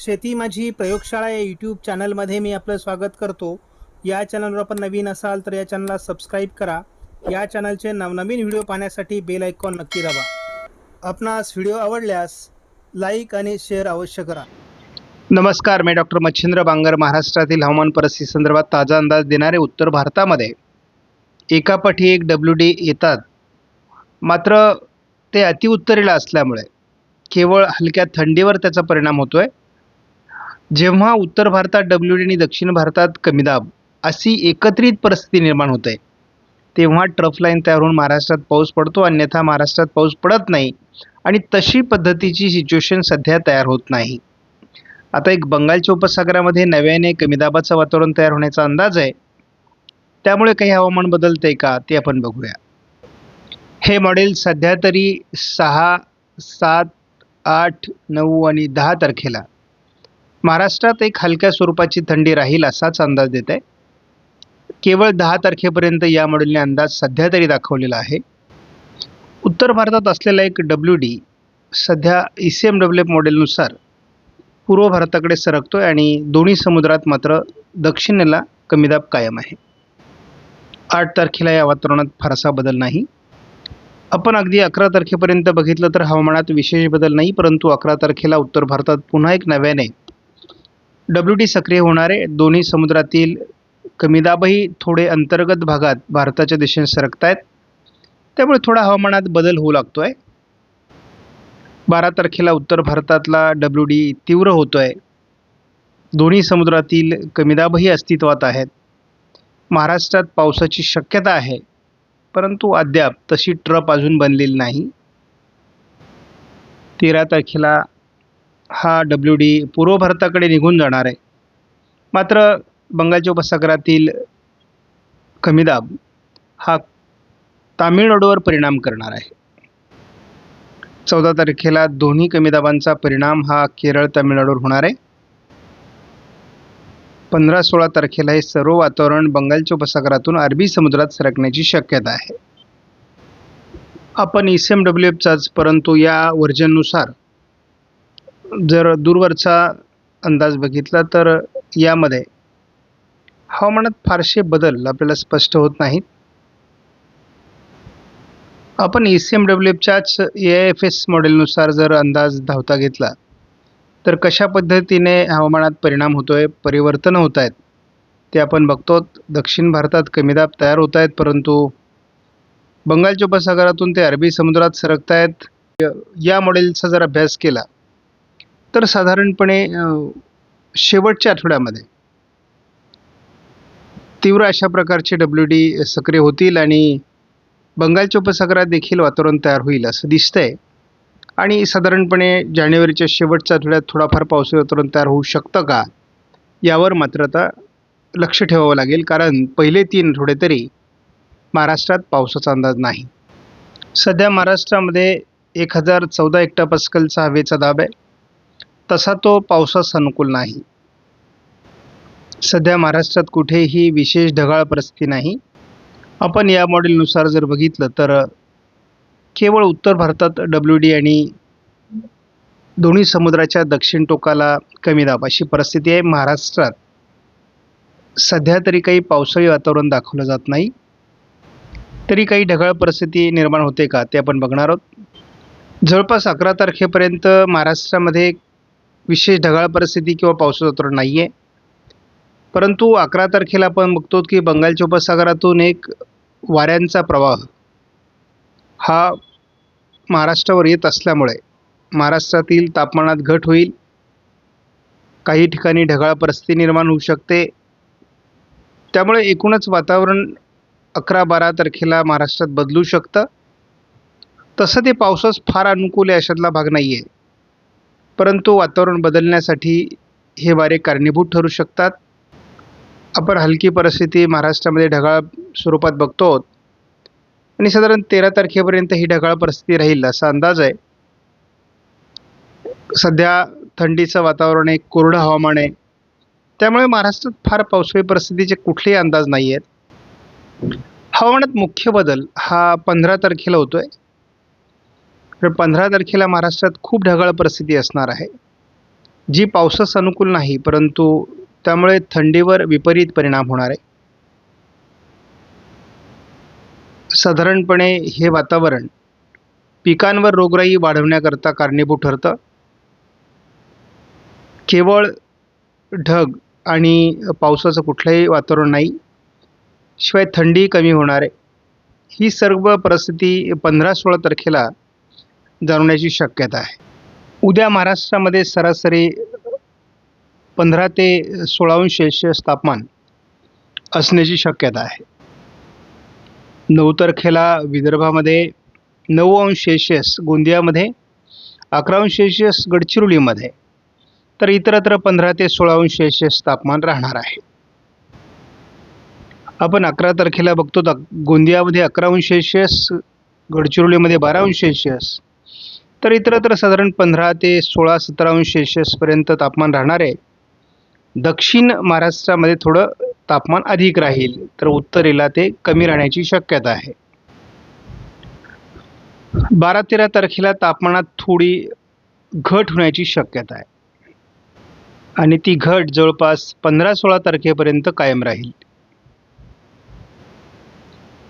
शेती माझी प्रयोगशाळा या यूट्यूब चॅनलमध्ये मी आपलं स्वागत करतो. या चॅनलवर आपण नवीन असाल तर या चॅनलला सबस्क्राईब करा. या चॅनलचे नवनवीन व्हिडिओ पाहण्यासाठी बेल आयकॉन नक्की दाबा. आपणास व्हिडिओ आवडल्यास लाईक आणि शेअर अवश्य करा. नमस्कार मी डॉक्टर मच्छिंद्र बांगर महाराष्ट्रातील हवामान परिस्थिती संदर्भात ताजा अंदाज देणारे उत्तर भारतामध्ये. एकापाठी एक डब्ल्यू डी येतात. मात्र ते अतिउत्तरेला असल्यामुळे केवळ हलक्या थंडीवर त्याचा परिणाम होतो आहे जेव्हा उत्तर भारतात डब्ल्यू डी आणि दक्षिण भारतात कमी दाब अशी एकत्रित परिस्थिती निर्माण होते तेव्हा ट्रफ लाईन तयार होऊन महाराष्ट्रात पाऊस पडतो अन्यथा महाराष्ट्रात पाऊस पडत नाही आणि तशी पद्धतीची सिच्युएशन सध्या तयार होत नाही. आता एक बंगालच्या उपसागरामध्ये नव्याने कमी दाबाचं वातावरण तयार होण्याचा अंदाज आहे. त्यामुळे काही हवामान बदलते का ते आपण बघूया. हे मॉडेल सध्या तरी सहा सात आठ नऊ आणि दहा तारखेला महाराष्ट्रात एक हलक्या स्वरूपाची थंडी राहील असाच अंदाज देत आहे केवळ दहा तारखेपर्यंत या मॉडेलने अंदाज सध्या तरी दाखवलेला आहे. उत्तर भारतात असलेला एक डब्ल्यू डी सध्या E C M W F मॉडेलनुसार पूर्व भारताकडे सरकतो आहे आणि दोन्ही समुद्रात मात्र दक्षिणेला कमी दाब कायम आहे. आठ तारखेला या वातावरणात फारसा बदल नाही. आपण अगदी अकरा तारखेपर्यंत बघितलं तर हवामानात विशेष बदल नाही परंतु अकरा तारखेला उत्तर भारतात पुन्हा एक नव्याने डब्ल्यू डी सक्रिय होणारे दोन्ही समुद्रातील कमी दाबही थोडे अंतर्गत भागात भारताच्या दिशेने सरकत आहेत त्यामुळे थोडा हवामानात बदल होऊ लागतो आहे बारा तारखेला उत्तर भारतातला डब्ल्यू डी तीव्र होतो आहे दोन्ही समुद्रातील कमी दाबही अस्तित्वात आहेत. महाराष्ट्रात पावसाची शक्यता आहे परंतु अद्याप तशी ट्रप अजून बनलेली नाही. तेरा तारखेला हा डब्ल्यू डी पूर्व भारताकडे निघून जाणार आहे. मात्र बंगालच्या उपसागरातील कमी दाब हा तामिळनाडूवर परिणाम करणार आहे. चौदा तारखेला दोन्ही कमी दाबांचा परिणाम हा केरळ तामिळनाडूवर होणार आहे. पंधरा सोळा तारखेला हे सर्व वातावरण बंगालच्या उपसागरातून अरबी समुद्रात सरकण्याची शक्यता आहे. आपण ई सी एम डब्ल्यू एफचाच परंतु या वर्जननुसार जर दूरवरचा अंदाज बघितला तर यामध्ये हवामानात फारसे बदल आपल्याला स्पष्ट होत नाहीत. आपण ई सी एम डब्ल्यू एफच्याच ए एफ एस मॉडेलनुसार जर अंदाज धावता घेतला तर कशा पद्धतीने हवामानात परिणाम होतो आहे परिवर्तनं होत आहेत ते आपण बघतो. दक्षिण भारतात कमी दाब तयार होत आहेत परंतु बंगालच्या उपसागरातून ते अरबी समुद्रात सरकत आहेत या मॉडेलचा जर अभ्यास केला तर साधारणपणे शेवटच्या आठवड्यामध्ये तीव्र अशा प्रकारचे डब्ल्यू डी सक्रिय होतील आणि बंगालच्या उपसागरात देखील वातावरण तयार होईल असं दिसतंय. आणि साधारणपणे जानेवारीच्या शेवटच्या आठवड्यात थोडाफार पावसाळी वातावरण तयार होऊ शकतं का? यावर मात्र आता लक्ष ठेवावं लागेल कारण पहिले तीन आठवडे तरी महाराष्ट्रात पावसाचा अंदाज नाही. सध्या महाराष्ट्रामध्ये एक हजार चौदा हेक्टर पस्कलचा हवेचा दाब आहे. तसा तो पावसास अनुकूल नाही. सध्या महाराष्ट्रात कुठेही विशेष ढगाळ परिस्थिती नाही. आपण या मॉडेलनुसार जर बघितलं तर केवळ उत्तर भारतात डब्ल्यू डी आणि दोन्ही समुद्राच्या दक्षिण टोकाला कमी दाब अशी परिस्थिती आहे. महाराष्ट्रात सध्या तरी काही पावसाळी वातावरण दाखवलं जात नाही. तरी काही ढगाळ परिस्थिती निर्माण होते का ते आपण बघणार आहोत. जवळपास अकरा तारखेपर्यंत महाराष्ट्रामध्ये विशेष ढगाळ परिस्थिती किंवा पावसाचं वातावरण नाही आहे परंतु अकरा तारखेला आपण बघतो की बंगालच्या उपसागरातून एक वाऱ्यांचा प्रवाह हा महाराष्ट्रावर येत असल्यामुळे महाराष्ट्रातील तापमानात घट होईल. काही ठिकाणी ढगाळ परिस्थिती निर्माण होऊ शकते. त्यामुळे एकूणच वातावरण अकरा बारा तारखेला महाराष्ट्रात बदलू शकतं. तसं ते पावसास फार अनुकूल आहे अशातला भाग नाही आहे परंतु वातावरण बदलण्यासाठी हे वारे कारणीभूत ठरू शकतात. आपण हलकी परिस्थिती महाराष्ट्रामध्ये ढगाळ स्वरूपात बघतो आणि साधारण तेरा तारखेपर्यंत ही ढगाळ परिस्थिती राहील असा अंदाज आहे. सध्या थंडीचं वातावरण आहे कोरडं हवामान आहे. त्यामुळे महाराष्ट्रात फार पावसाळी परिस्थितीचे कुठलेही अंदाज नाही आहेत हवामानात मुख्य बदल हा पंधरा तारखेला होतो आहे तर पंधरा तारखेला महाराष्ट्रात खूप ढगाळ परिस्थिती असणार आहे. जी पावसास अनुकूल नाही परंतु त्यामुळे थंडीवर विपरीत परिणाम होणार आहे. साधारणपणे हे वातावरण पिकांवर रोगराई वाढवण्याकरता कारणीभूत ठरतं. केवळ ढग आणि पावसाचं कुठलंही वातावरण नाही शिवाय थंडी कमी होणार आहे. ही सर्व परिस्थिती पंधरा सोळा तारखेला जाणवण्याची शक्यता आहे. उद्या महाराष्ट्रामध्ये सरासरी पंधरा ते सोळा अंश तापमान असण्याची शक्यता आहे. नऊ तारखेला विदर्भामध्ये नऊ अंश सेल्शियस गोंदियामध्ये अकरा अंश सेल्शियस गडचिरोलीमध्ये तर इतरत्र पंधरा ते सोळा अंश सेल्शियस तापमान राहणार आहे. आपण अकरा तारखेला बघतो गोंदियामध्ये अकरा अंश सेल्शियस गडचिरोलीमध्ये बारा अंश सेल्शियस तर इतरत्र साधारण पंधरा ते सोळा सतरा अंश सेल्शियसपर्यंत तापमान राहणार आहे. दक्षिण महाराष्ट्रामध्ये थोडं तापमान अधिक राहील तर उत्तरेला ते कमी राहण्याची शक्यता आहे. बारा तेरा तारखेला तापमानात थोडी घट होण्याची शक्यता आहे. आणि ती घट जवळपास पंधरा सोळा तारखेपर्यंत कायम राहील.